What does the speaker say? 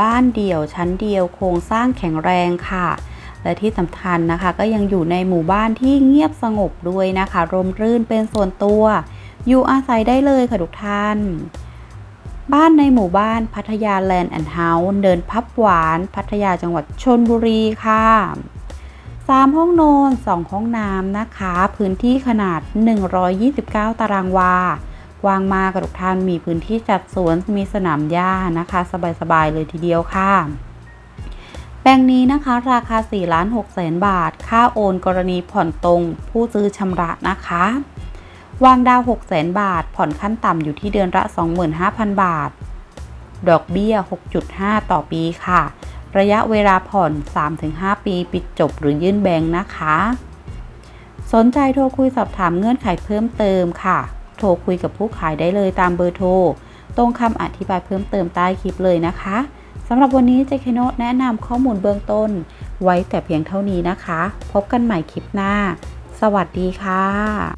บ้านเดี่ยวชั้นเดียวโครงสร้างแข็งแรงค่ะ และที่สำคัญนะคะ ก็ยังอยู่ในหมู่บ้านที่เงียบสงบด้วยนะคะ ร่มรื่นเป็นส่วนตัว อยู่อาศัยได้เลยค่ะทุกท่าน บ้านในหมู่บ้านพัทยาแลนด์แอนด์เฮาส์เดินพับหวาน พัทยาจังหวัดชนบุรีค่ะ3ห้องนอน 2 ห้องน้ำนะคะ พื้นที่ขนาด 129 ตารางวา ว้างมากทุกท่านมีพื้นที่จัดสวนมีสนามหญ้านะคะ สบายๆเลยทีเดียวค่ะแปลงนี้นะคะราคา4ล้าน6แสนบาท ค่าโอนกรณีผ่อนตรง ผู้ซื้อชำระนะคะ วางดาว6แสนบาท ผ่อนขั้นต่ำอยู่ที่เดือนละ 25,000 บาท ดอกเบี้ย 6.5 ต่อปีค่ะ ระยะเวลาผ่อน 3-5 ปีปิดจบหรือยื่นแบงค์นะคะ สนใจโทรคุยสอบถามเงื่อนไขเพิ่มเติมค่ะ โทรคุยกับผู้ขายได้เลยตามเบอร์โทร ตรงคำอธิบายเพิ่มเติมใต้คลิปเลยนะคะสำหรับวันนี้เจคโนแนะนำข้อมูลเบื้องต้น ไว้แต่เพียงเท่านี้นะคะ พบกันใหม่คลิปหน้า สวัสดีค่ะ